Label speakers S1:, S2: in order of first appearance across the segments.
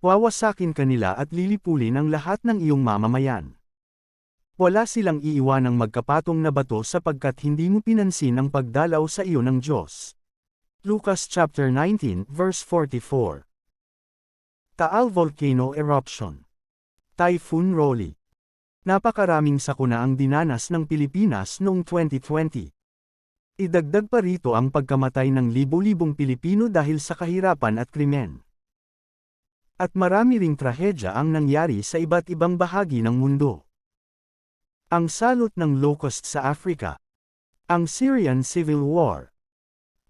S1: Wawasakin kanila at lilipulin ang lahat ng iyong mamamayan. Wala silang iiwanang magkapatong na bato sapagkat hindi mo pinansin ang pagdalaw sa iyo ng Diyos. Lucas chapter 19 verse 44 Taal Volcano Eruption Typhoon Rolly Napakaraming sakuna ang dinanas ng Pilipinas noong 2020. Idagdag pa rito ang pagkamatay ng libo-libong Pilipino dahil sa kahirapan at krimen. At marami ring trahedya ang nangyari sa iba't ibang bahagi ng mundo. Ang salot ng locust sa Africa, ang Syrian Civil War,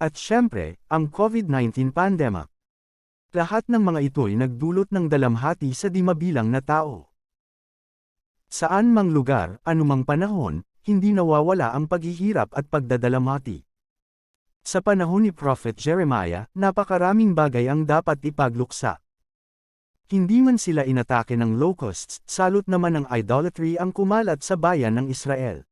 S1: at syempre, ang COVID-19 pandemic. Lahat ng mga ito'y nagdulot ng dalamhati sa di mabilang na tao. Saan mang lugar, anumang panahon, hindi nawawala ang paghihirap at pagdadalamhati. Sa panahon ni Prophet Jeremiah, napakaraming bagay ang dapat ipagluksa. Hindi man sila inatake ng locusts, salot naman ng idolatry ang kumalat sa bayan ng Israel.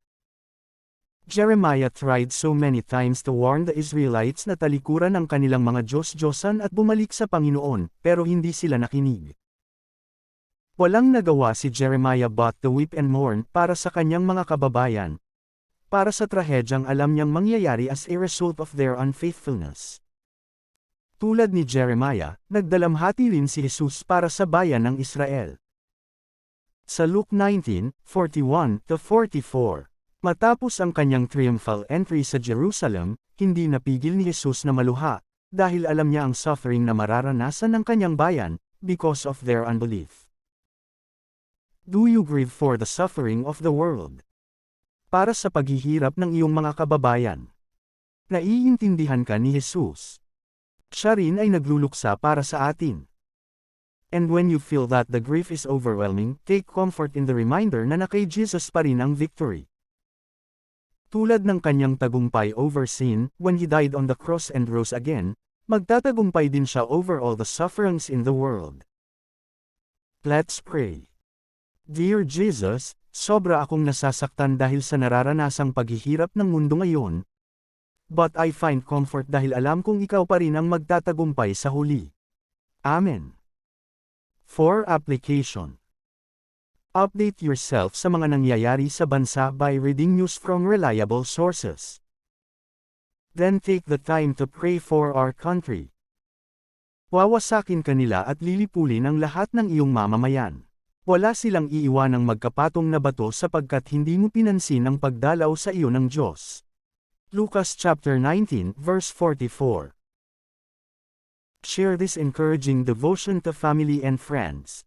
S1: Jeremiah tried so many times to warn the Israelites na talikuran ang kanilang mga Diyos-Diyosan at bumalik sa Panginoon, pero hindi sila nakinig. Walang nagawa si Jeremiah but the weep and mourn para sa kanyang mga kababayan. Para sa trahedyang alam niyang mangyayari as a result of their unfaithfulness. Tulad ni Jeremiah, nagdalamhati rin si Jesus para sa bayan ng Israel. Sa Luke 19:41-44, matapos ang kanyang triumphal entry sa Jerusalem, hindi napigil ni Jesus na maluha, dahil alam niya ang suffering na mararanasan ng kanyang bayan, because of their unbelief. Do you grieve for the suffering of the world? Para sa paghihirap ng iyong mga kababayan. Naiintindihan ka ni Jesus. Siya rin ay nagluluksa para sa atin. And when you feel that the grief is overwhelming, take comfort in the reminder na na kay Jesus pa rin ang victory. Tulad ng kanyang tagumpay over sin, when he died on the cross and rose again, magtatagumpay din siya over all the sufferings in the world. Let's pray. Dear Jesus, sobra akong nasasaktan dahil sa nararanasang paghihirap ng mundo ngayon, But I find comfort dahil alam kong ikaw pa rin ang magtatagumpay sa huli. Amen. For application. Update yourself sa mga nangyayari sa bansa by reading news from reliable sources. Then take the time to pray for our country. Wawasakin kanila at lilipulin ang lahat ng iyong mamamayan. Wala silang iiwanang magkapatong na bato sapagkat hindi mo pinansin ang pagdalaw sa iyo ng Diyos. Lucas chapter 19 verse 44. Share this encouraging devotion to family and friends.